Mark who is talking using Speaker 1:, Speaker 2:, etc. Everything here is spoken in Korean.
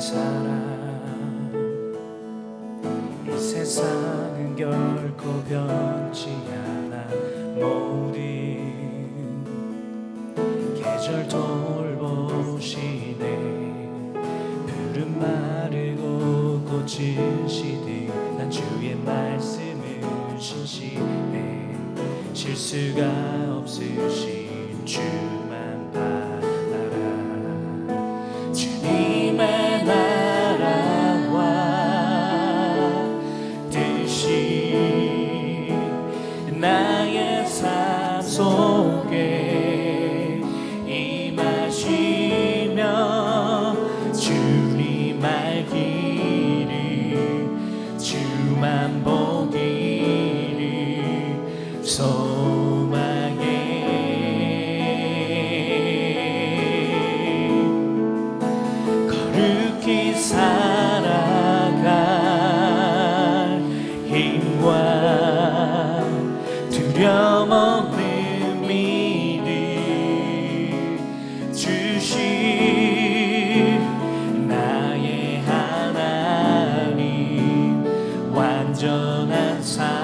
Speaker 1: 사랑. 이 세상은 결코 변치 않아. 모든 계절 돌보시네 푸른 마르고 꽃을 시디 난 주의 말씀을 신시해. 실수가 없으신 주. 두려움 없는 믿음 주신 나의 하나님 완전한 삶.